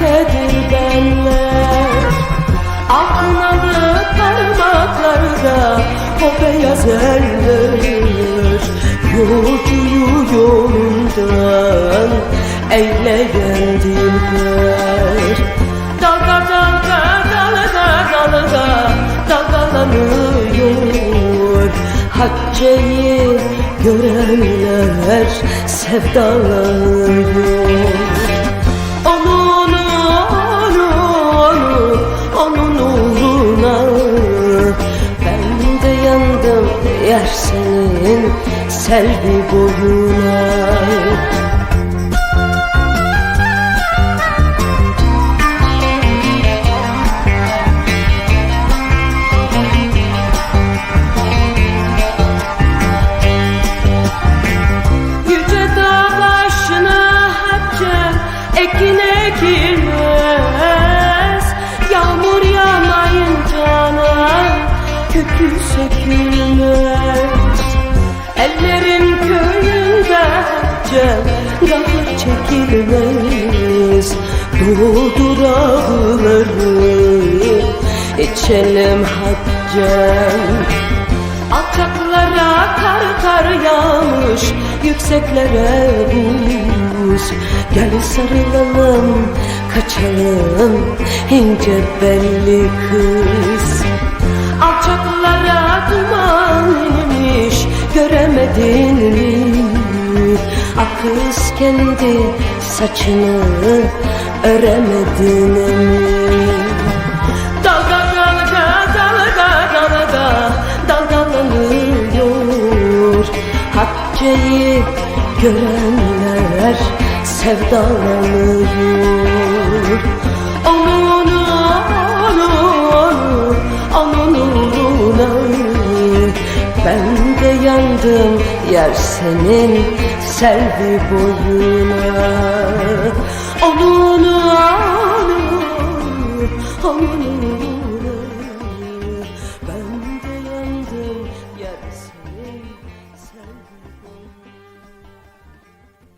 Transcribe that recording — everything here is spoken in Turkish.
birliktedir benle Aknalı parmaklarda o beyaz eller Yolcuyu yolundan eyleyen dilber Dalga dalga dalga dalga dalgalanıyor. Hakkeyi görenler sevdalanıyor. Senin selvi boyuna. Yüce dağ başına haccem ekin ekilmez Yağmur yağmayınca ana kökü sökülmez haccem rahır çekilmez Doğdur ağları içelim haccem Alçaklara kar kar yağmış Yükseklere buz Gel sarılalım Kaçalım ince belli kız. Alçaklara duman inmiş Göremedin mi? Akız kendi saçını Öremedin mi? Dalga dalga dalga dalga dalgalanıyor Hacce'yi görenler sevdalanıyor Yandığım yer senin selvi boyuna. Onu onu